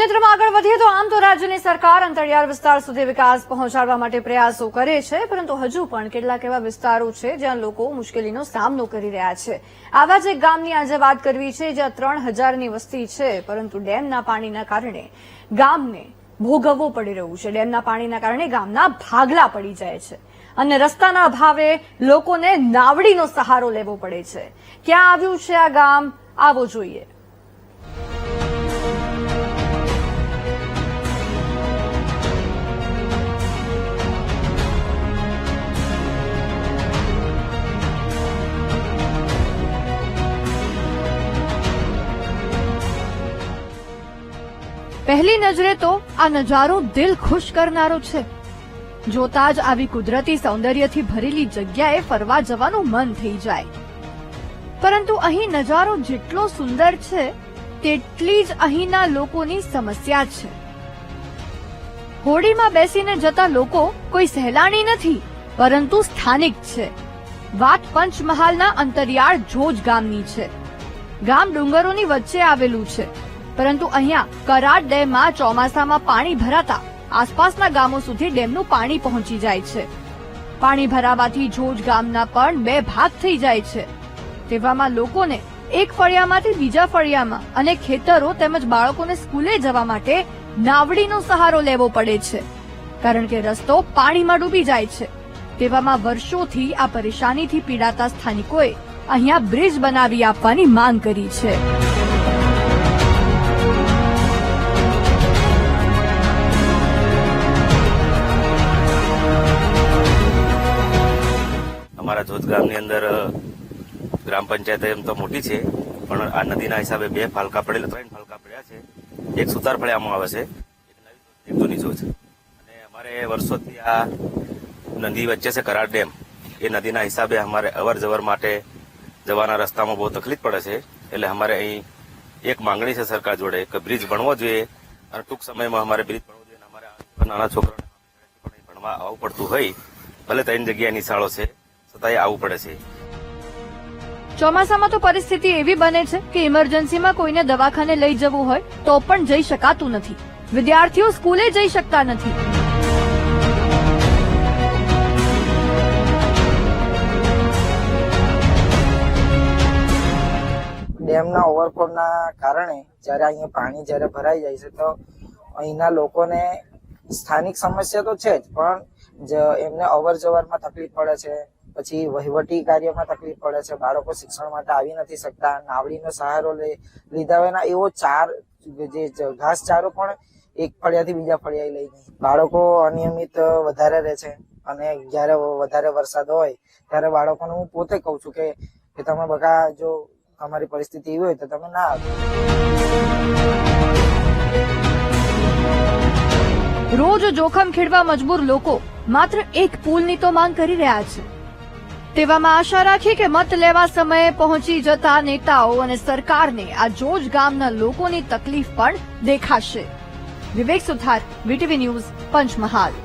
અભિનેત્રમાં આગળ વધીએ તો આમ તો રાજ્યની સરકાર અંતરિયાળ વિસ્તાર સુધી વિકાસ પહોંચાડવા માટે પ્રયાસો કરે છે, પરંતુ હજુ પણ કેટલાક એવા વિસ્તારો છે જ્યાં લોકો મુશ્કેલીનો સામનો કરી રહ્યા છે. આવા જ એક ગામની આજે વાત કરવી છે, જ્યાં ત્રણ હજારની વસ્તી છે, પરંતુ ડેમના પાણીના કારણે ગામને ભોગવવું પડી રહ્યું છે. ડેમના પાણીના કારણે ગામના ભાગલા પડી જાય છે અને રસ્તાના અભાવે લોકોને નાવડીનો સહારો લેવો પડે છે. ક્યાં આવ્યું છે આ ગામ? આવો જોઈએ. પહેલી નજરે તો આ નજારો દિલ ખુશ કરનારો છે. જોતા જ આવી કુદરતી સૌંદર્યથી ભરેલી જગ્યાએ ફરવા જવાનું મન થઈ જાય. પરંતુ અહીં નજારો જેટલો સુંદર છે, તેટલી જ અહીંના લોકોની સમસ્યા છે. હોડીમાં બેસીને જતા લોકો કોઈ સહેલાણી નથી, પરંતુ સ્થાનિક છે. વાત પંચમહાલના અંતરિયાળ જોજ ગામની છે. ગામ ડુંગરોની વચ્ચે આવેલું છે. પરંતુ અહીંયા કરાડ ડેમમાં ચોમાસામાં પાણી ભરાતા આસપાસના ગામો સુધી ડેમનું પાણી પહોંચી જાય છે. પાણી ભરાવાથી જોજ ગામના પણ બે ભાગ થઈ જાય છે. તેવામાં લોકોને એક ફળિયામાંથી બીજા ફળિયામાં અને ખેતરો તેમજ બાળકોને સ્કૂલે જવા માટે નાવડીનો સહારો લેવો પડે છે, કારણ કે રસ્તો પાણીમાં ડૂબી જાય છે. તેવામાં વર્ષોથી આ પરેશાનીથી પીડાતા સ્થાનિકોએ અહીંયા બ્રિજ બનાવી આપવાની માંગ કરી છે. જોત ગામની અંદર ગ્રામ પંચાયત એમ તો મોટી છે, પણ આ નદીના હિસાબે બે ફાલકા પડેલા, ત્રણ ફાલકા પડ્યા છે. એક સુતાર ફળિયામાં આવે છે, એક નવી એક જૂની જોત અને અમારે વર્ષોથી આ નદી વચ્ચે છે કરાર ડેમ. એ નદીના હિસાબે અમારે અવર જવર માટે જવાના રસ્તામાં બહુ તકલીફ પડે છે, એટલે અમારે અહીં એક માંગણી છે સરકાર જોડે કે બ્રિજ ભણવો જોઈએ, અને ટૂંક સમયમાં અમારે બ્રિજ ભણવો જોઈએ, અને અમારે નાના છોકરાઓને ભણવા આવવું પડતું હોય, ભલે ત્રણ જગ્યાએ નિશાળો છે. છતાંય આવવું પડે છે. ચોમાસામાં તો પરિસ્થિતિ એવી બને છે કે ઇમરજન્સીમાં કોઈને દવાખાને લઈ જવું હોય તો પણ જઈ શકાતું નથી. વિદ્યાર્થીઓ સ્કૂલે જઈ શકતા નથી. ડેમના ઓવરફ્લોના કારણે જ્યારે અહીંયા પાણી જ્યારે ભરાઈ જાય છે તો અહીંના લોકોને સ્થાનિક સમસ્યા તો છે જ પણ એમને અવર જવરમાં તકલીફ પડે છે. પછી વહીવટી કાર્યમાં તકલીફ પડે છે, બાળકો શિક્ષણ માટે આવી નથી શકતા, નાવડીનો સહારો લીધા વિના એવો ચાર જે ઘાસચારો પણ એક ફળિયાથી બીજા ફળિયાએ લઈ જાય બાળકો અનિયમિત વધારે રહે છે અને જ્યારે વધારે વરસાદ હોય ત્યારે બાળકોને હું પોતે કહું છું કે તમે બકા જો તમારી પરિસ્થિતિ એવી હોય તો તમે ના આવો. રોજ જોખમ ખેડવા મજબૂર લોકો માત્ર એક પુલની તો માંગ કરી રહ્યા છે. તેવામાં આશા રાખી કે મત લેવા સમયે પહોંચી જતા નેતાઓ અને સરકારને આ જોજ ગામના લોકોની તકલીફ પણ દેખાશે. Vivek Suthar, VTV news, Panchmahal.